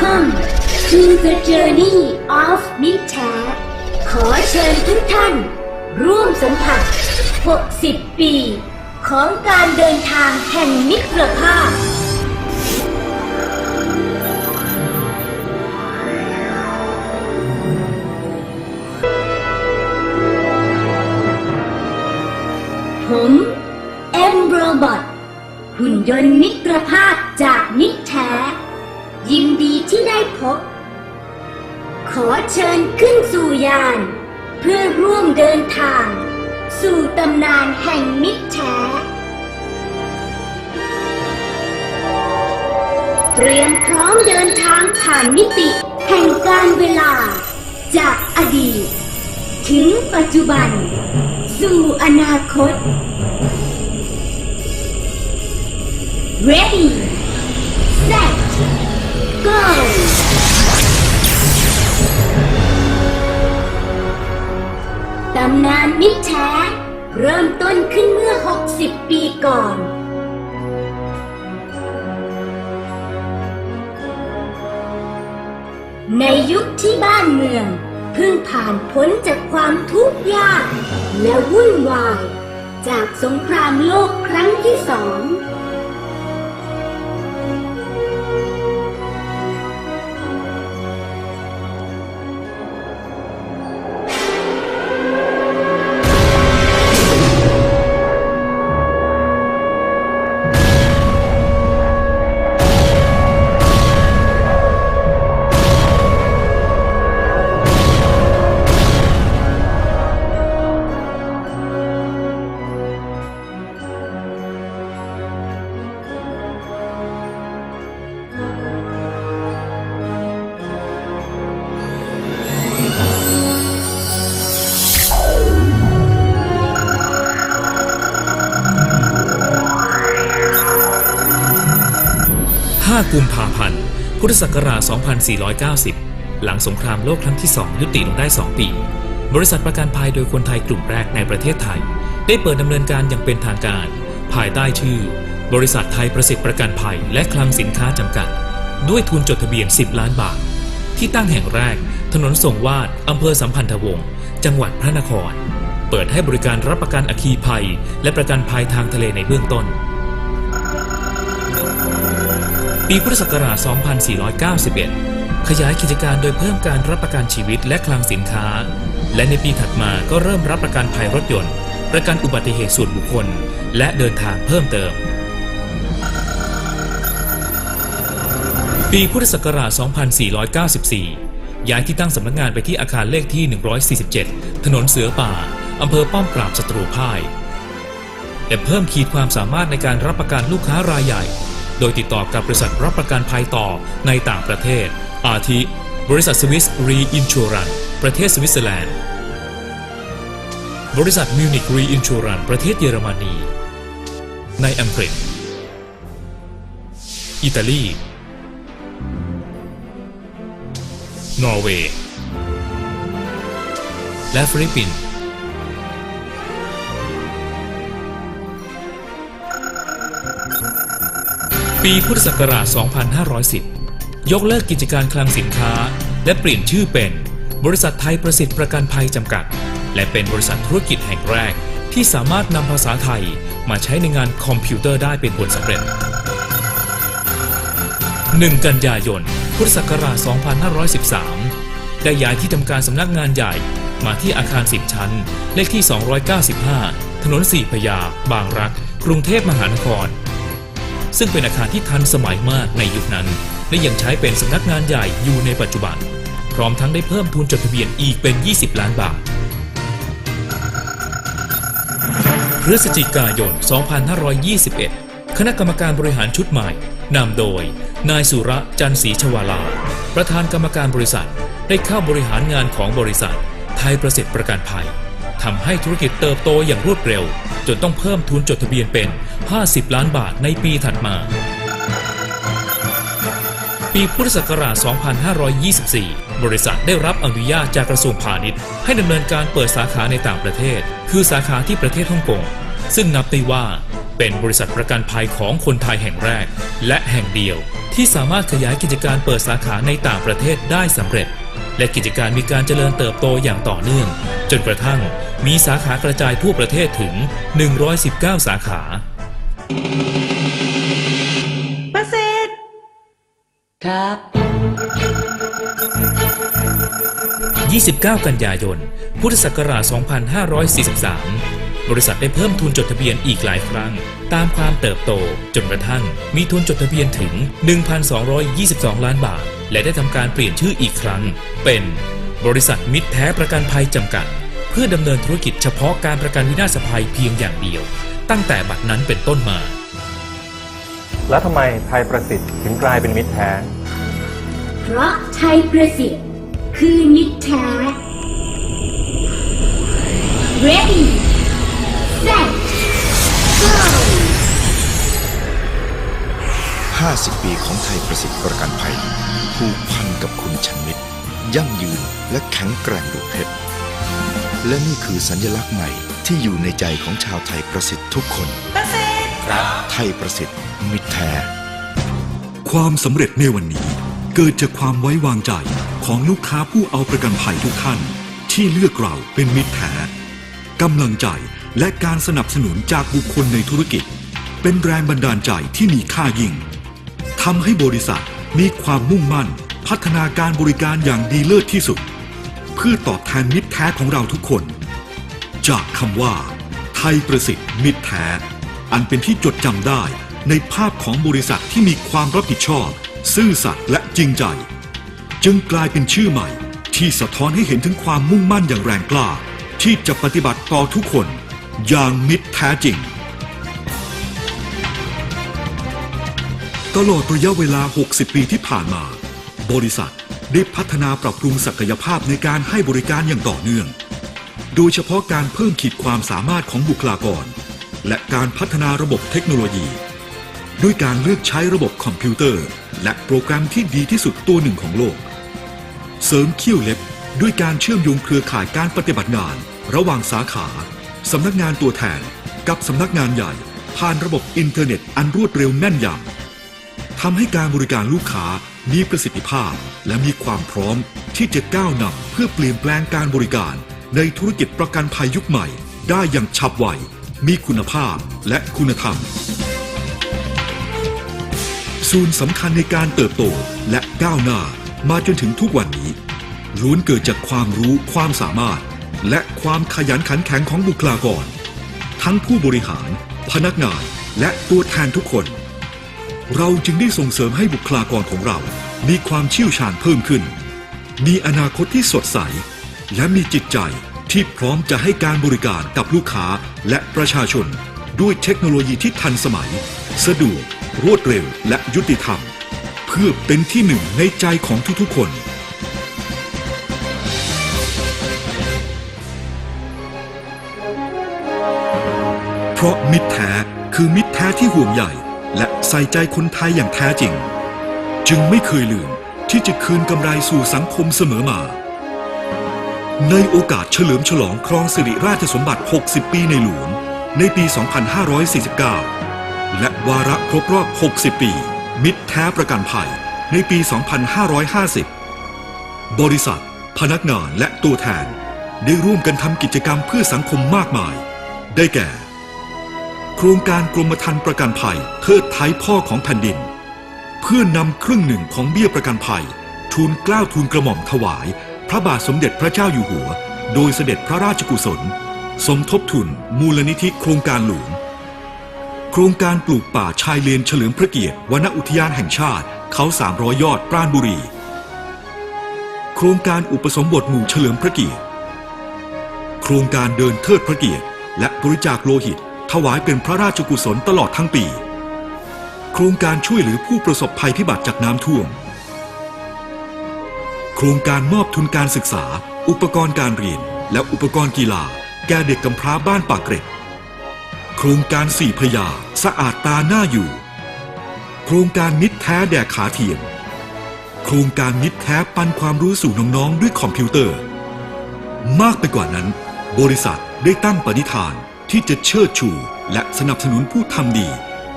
Welcome to the journey of มิตรแท้ขอเชิญทุกท่าน ร่วมสัมผัส 60 ปี ของการเดินทางแห่งมิตรภาพผมเอ็มโรบอทหุ่นยนต์มิตรภาพจากมิต ที่ได้พบ ขอเชิญขึ้นสู่ยาน เพื่อร่วมเดินทาง สู่ตำนานแห่งมิตรแท้เตรียมพร้อมเดินทางผ่านมิติ แห่งการเวลา จากอดีต ถึงปัจจุบัน สู่อนาคต Ready Set ตำนานมิตรแท้เริ่มต้นขึ้นเมื่อ 60 ปีก่อน ในยุคที่บ้านเมือง เพิ่งผ่านพ้นจากความทุกข์ยาก และวุ่นวาย จากสงครามโลกครั้งที่สอง 5 กุมภาพันธ์ พุทธศักราช 2490 หลังสงครามโลกครั้งที่ 2 ยุติลงได้ 2 ปี บริษัทประกันภัยโดยคนไทยกลุ่มแรกในประเทศไทย ได้เปิดดำเนินการอย่างเป็นทางการ ภายใต้ชื่อ บริษัทไทยประสิทธิ์ประกันภัยและคลังสินค้าจำกัด ด้วยทุนจดทะเบียน 10 ล้านบาท ที่ตั้งแห่งแรก ถนนส่งวาดอำเภอสัมพันธวงศ์จังหวัดพระนคร เปิดให้บริการรับประกันอัคคีภัย และประกันภัยทางทะเลในเบื้องต้น ปีพุทธศักราช 2491 ขยายกิจการโดยเพิ่มการรับประกันชีวิตและคลังสินค้า และในปีถัดมาก็เริ่มรับประกันภัยรถยนต์ ประกันอุบัติเหตุส่วนบุคคล และเดินทางเพิ่มเติม ปีพุทธศักราช 2494 ย้ายที่ตั้งสำนักงานไปที่อาคารเลขที่ 147 ถนนเสือป่าอำเภอป้อมปราบศัตรูพ่ายและเพิ่มขีดความสามารถในการรับประกันลูกค้ารายใหญ่ โดยติดต่อกับบริษัทรับประกันภัยต่อในต่างประเทศ อาทิ บริษัทสวิสรีอินชัวรันประเทศสวิตเซอร์แลนด์ บริษัทมิวนิกรีอินชัวรันประเทศเยอรมนี ในอังกฤษ อิตาลี นอร์เวย์ และฟิลิปปินส์ ปีพุทธศักราช 2510 ยกเลิกกิจการคลังสินค้า และเปลี่ยนชื่อเป็น บริษัทไทยประสิทธิ์ประกันภัยจำกัด และเป็นบริษัทธุรกิจแห่งแรก ที่สามารถนำภาษาไทยมาใช้ในงานคอมพิวเตอร์ได้เป็นผลสำเร็จ 1 กันยายน พุทธศักราช 2513 ได้ย้ายที่ทำการสำนักงานใหญ่มาที่อาคาร 10 ชั้น เลขที่ 295 ถนนสี่พยา บางรัก กรุงเทพมหานคร ซึ่งเป็นอาคารที่ทันสมัยมากในยุคนั้น และยังใช้เป็นสำนักงานใหญ่อยู่ในปัจจุบัน พร้อมทั้งได้เพิ่มทุนจดทะเบียนอีกเป็น 20 ล้านบาท พฤศจิกายน 2521 คณะกรรมการบริหารชุดใหม่นำโดย นายสุระจันทร์ศรีชวาลา ประธานกรรมการบริษัท ได้เข้าบริหารงานของบริษัท ไทยประสิทธิ์ประกันภัยทำให้ธุรกิจเติบโตอย่างรวดเร็ว จนต้องเพิ่มทุนจดทะเบียนเป็น 50 ล้านบาทในปีถัดมา ปีพุทธศักราช 2524 บริษัทได้รับอนุญาตจากกระทรวงพาณิชย์ ให้ดำเนินการเปิดสาขาในต่างประเทศ คือสาขาที่ประเทศฮ่องกง ซึ่งนับได้ว่าเป็นบริษัทประกันภัยของคนไทยแห่งแรก และแห่งเดียว ที่สามารถขยายกิจการเปิดสาขาในต่างประเทศได้สำเร็จ และกิจการมีการเจริญเติบโตอย่างต่อเนื่อง จนกระทั่งมีสาขากระจายทั่วประเทศถึง 119 สาขา ประเสริฐครับ 29 กันยายน พุทธศักราช 2543 บริษัทได้เพิ่มทุนจดทะเบียนอีกหลายครั้ง ตามความเติบโตจนกระทั่งมีทุนจดทะเบียนถึง 1,222 ล้านบาท และได้ทำการเปลี่ยนชื่ออีกครั้ง เป็นบริษัทมิตรแท้ประกันภัยจำกัด เพื่อดำเนินธุรกิจเฉพาะการประกันวินาศภัยเพียงอย่างเดียว ตั้งแต่บัดนั้นเป็นต้นมา แล้วทำไมไทยประสิทธิ์ถึงกลายเป็นมิตรแท้ เพราะไทยประสิทธิ์คือมิตรแท้ Ready Set Go 50 ปีของไทยประสิทธิ์ประกันภัย ผูกพันกับคุณชันมิตรยั่งยืนและแข็งแกร่งดุจเพชรและนี่คือสัญลักษณ์ใหม่ที่อยู่ในใจของชาวไทยประสิทธิ์ทุกคนประเสริฐไทยประสิทธิ์มิตรแท้ความสำเร็จในวันนี้ เกิดจากความไว้วางใจของลูกค้าผู้เอาประกันภัยทุกท่าน ที่เลือกเราเป็นมิตรแท้กำลังใจและการสนับสนุนจากบุคคลในธุรกิจ เป็นแรงบันดาลใจที่มีค่ายิ่งทำให้บริษัท มีความมุ่งมั่น พัฒนาการบริการอย่างดีเลิศที่สุด เพื่อตอบแทนมิตรแท้ของเราทุกคน จากคำว่า ไทยประสิทธิ์มิตรแท้ อันเป็นที่จดจำได้ในภาพของบริษัทที่มีความรับผิดชอบ ซื่อสัตย์และจริงใจ จึงกลายเป็นชื่อใหม่ ที่สะท้อนให้เห็นถึงความมุ่งมั่นอย่างแรงกล้า ที่จะปฏิบัติต่อทุกคน อย่างมิตรแท้จริง ตลอดระยะเวลา 60 ปีที่ผ่านมา บริษัทได้พัฒนาปรับปรุงศักยภาพในการให้บริการอย่างต่อเนื่อง โดยเฉพาะการเพิ่มขีดความสามารถของบุคลากร และการพัฒนาระบบเทคโนโลยี ด้วยการเลือกใช้ระบบคอมพิวเตอร์ และโปรแกรมที่ดีที่สุดตัวหนึ่งของโลก เสริมเขี้ยวเล็บ ด้วยการเชื่อมโยงเครือข่ายการปฏิบัติงาน ระหว่างสาขาสำนักงานตัวแทน กับสำนักงานใหญ่ ผ่านระบบอินเทอร์เน็ตอันรวดเร็วแม่นยำ ทำให้การบริการลูกค้ามีประสิทธิภาพ และมีความพร้อมที่จะก้าวหนำเพื่อเปลี่ยนแปลงการบริการ ในธุรกิจประกันภัยยุคใหม่ ได้อย่างฉับไว มีคุณภาพและคุณธรรม ส่วนสำคัญในการเติบโตและก้าวหน้ามาจนถึงทุกวันนี้ ล้วนเกิดจากความรู้ความสามารถ และความขยันขันแข็งของบุคลากร ทั้งผู้บริหาร พนักงานและตัวแทนทุกคน เราจึงได้ส่งเสริมให้บุคลากรของเรา มีความเชี่ยวชาญเพิ่มขึ้น มีอนาคตที่สดใส และมีจิตใจที่พร้อมจะให้การบริการกับลูกค้าและประชาชน ด้วยเทคโนโลยีที่ทันสมัย สะดวก รวดเร็วและยุติธรรม เพื่อเป็นที่หนึ่งในใจของทุกๆ คนเพราะมิตรแท้คือมิตรแท้ที่ห่วงใยและ ใส่ใจคนไทยอย่างแท้จริง จึงไม่เคยลืมที่จะคืนกำไรสู่สังคมเสมอมา ในโอกาสเฉลิมฉลองครองสิริราชสมบัติ 60 ปีในหลวง ในปี 2549 และวาระครบรอบ 60 ปี มิตรแท้ประกันภัย ในปี 2550 บริษัท พนักงานและตัวแทน ได้ร่วมกันทำกิจกรรมเพื่อสังคมมากมาย ได้แก่ โครงการกรมธรรม์ประกันภัยเทิดไทยพ่อของแผ่นดิน เพื่อนำครึ่งหนึ่งของเบี้ยประกันภัย ทูลเกล้าทูลกระหม่อมถวาย พระบาทสมเด็จพระเจ้าอยู่หัว โดยเสด็จพระราชกุศล สมทบทุน มูลนิธิโครงการหลวงโครงการปลูกป่าชายเลนเฉลิมพระเกียรติ วนอุทยานแห่งชาติ เขา300ยอดปราณบุรี โครงการอุปสมบทหมู่เฉลิมพระเกียรติ โครงการเดินเทิดพระเกียรติ และบริจาคโลหิต ถวายเป็นพระราชกุศลตลอดทั้งปี โครงการช่วยเหลือผู้ประสบภัยพิบัติจากน้ำท่วม โครงการมอบทุนการศึกษา อุปกรณ์การเรียน และอุปกรณ์กีฬา แก่เด็กกำพร้าบ้านปากเกร็ด โครงการสี่พยาสะอาดตาหน้าอยู่ โครงการมิตรแท้แดกขาเทียมโครงการมิตรแท้ปันความรู้สู่น้องๆด้วยคอมพิวเตอร์ มากไปกว่านั้น บริษัทได้ตั้งปณิธาน ที่จะเชิดชู และสนับสนุนผู้ทำดี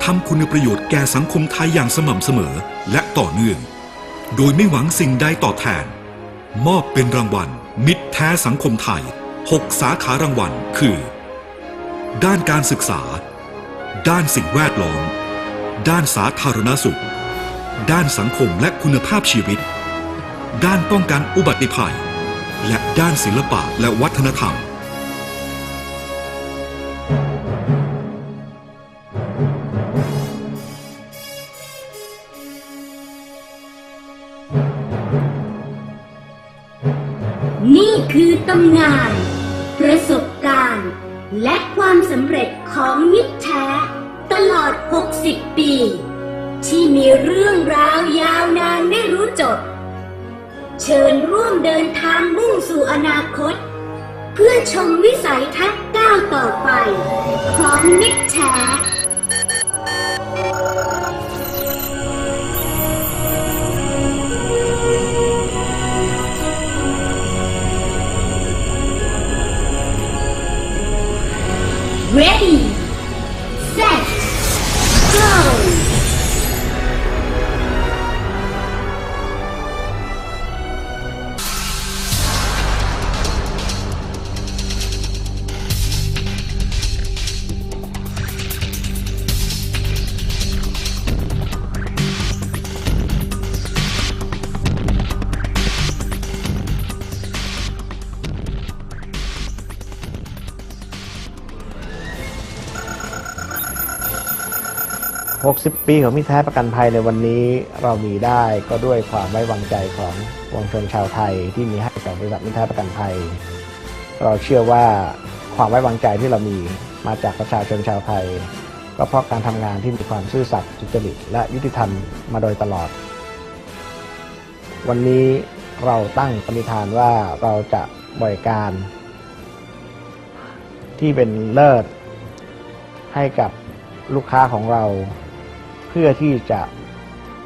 ทำคุณประโยชน์แก่สังคมไทยอย่างสม่ำเสมอและต่อเนื่อง โดยไม่หวังสิ่งใดตอบแทน มอบเป็นรางวัล มิตรแท้สังคมไทย 6 สาขารางวัล คือ ด้านการศึกษา ด้านสิ่งแวดล้อม ด้านสาธารณสุข ด้านสังคมและคุณภาพชีวิต ด้านป้องกันอุบัติภัย และด้านศิลปะและวัฒนธรรม คือตำนาน ประสบการณ์ และความสำเร็จของมิตรแท้ ตลอด 60 ปี ที่มีเรื่องราวยาวนานไม่รู้จบ เชิญร่วมเดินทางมุ่งสู่อนาคต เพื่อชมวิสัยทัศน์ก้าวต่อ 60 ปีของมิตรแท้ประกันภัยในวันนี้เรามีได้ก็ด้วยความไว้วางใจของวงชนชาวไทยที่มีให้กับบริษัทมิตรแท้ประกันภัย เราเชื่อว่าความไว้วางใจที่เรามีมาจากประชาชนชาวไทย ก็เพราะการทำงานที่มีความซื่อสัตย์สุจริตและยุติธรรมมาโดยตลอด วันนี้เราตั้งปณิธานว่าเราจะบริการ ที่เป็นเลิศให้กับลูกค้าของเรา เพื่อที่จะ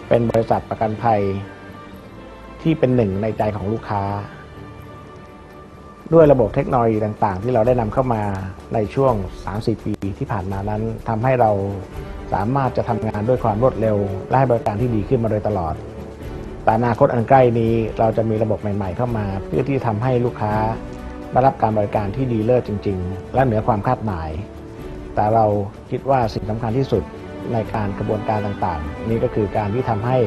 เป็นบริษัทประกันภัยที่เป็นหนึ่งในใจของลูกค้า ด้วยระบบเทคโนโลยีต่างๆ ที่เราได้นำเข้ามาในช่วง 3-4 ปีที่ผ่านมานั้นทำให้เราสามารถจะทำงานด้วยความรวดเร็ว และให้บริการที่ดีขึ้นมาโดยตลอด แต่อนาคตอันใกล้นี้เราจะมีระบบใหม่ ๆ เข้ามา เพื่อที่ทำให้ลูกค้าได้รับการบริการที่ดีเลิศจริง ๆ และเหนือความคาดหมาย แต่เราคิดว่าสิ่งสำคัญที่สุด ในการกระบวนการต่างๆ นี่ก็คือการที่ทำให้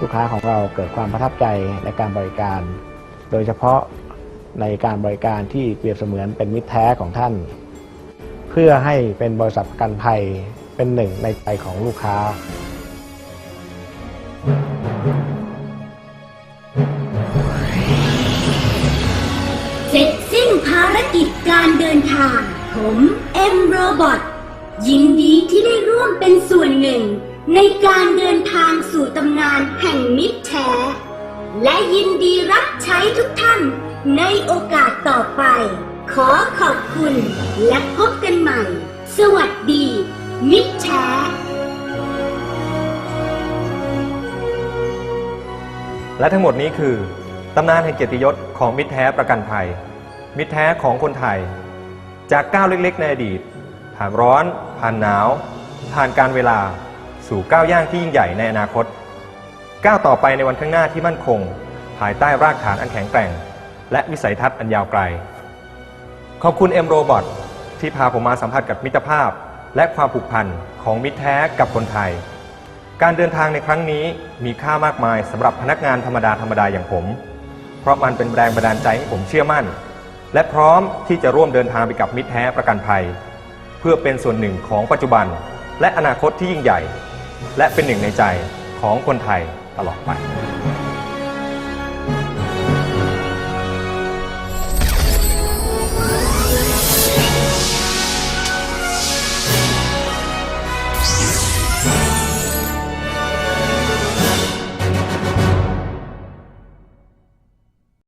ลูกค้าของเราเกิดความประทับใจในการบริการ โดยเฉพาะในการบริการที่เปรียบเสมือนเป็นมิตรแท้ของท่าน เพื่อให้เป็นบริษัทประกันภัยเป็นหนึ่งในใจของลูกค้าเสร็จสิ้นภารกิจการเดินทาง ผมเอ็มโรบอท ยินดีที่ได้ร่วมเป็นส่วนหนึ่ง ในการเดินทางสู่ตำนานแห่งมิตรแท้ และยินดีรับใช้ทุกท่านในโอกาสต่อไป ขอขอบคุณและพบกันใหม่ สวัสดี มิตรแท้และทั้งหมดนี้คือตำนานแห่งเกียรติยศของมิตรแท้ประกันภัย มิตรแท้ของคนไทย จากก้าวเล็กๆในอดีต ผ่านร้อน ผ่านหนาว ผ่านการเวลาสู่ก้าวย่างที่ยิ่งใหญ่ในอนาคต ก้าวต่อไปในวันข้างหน้าที่มั่นคง ภายใต้รากฐานอันแข็งแกร่ง และวิสัยทัศน์อันยาวไกล ขอบคุณเอ็มโรบอทที่พาผมมาสัมผัสกับมิตรภาพ และความผูกพันของมิตรแท้กับคนไทย การเดินทางในครั้งนี้มีค่ามากมายสำหรับพนักงานธรรมดาธรรมดาอย่างผม เพราะมันเป็นแรงบันดาลใจให้ผมเชื่อมั่น และพร้อมที่จะร่วมเดินทางไปกับมิตรแท้ประกันภัย เพื่อเป็นส่วนหนึ่งของปัจจุบัน และอนาคตที่ยิ่งใหญ่ และเป็นหนึ่งในใจของคนไทยตลอดไป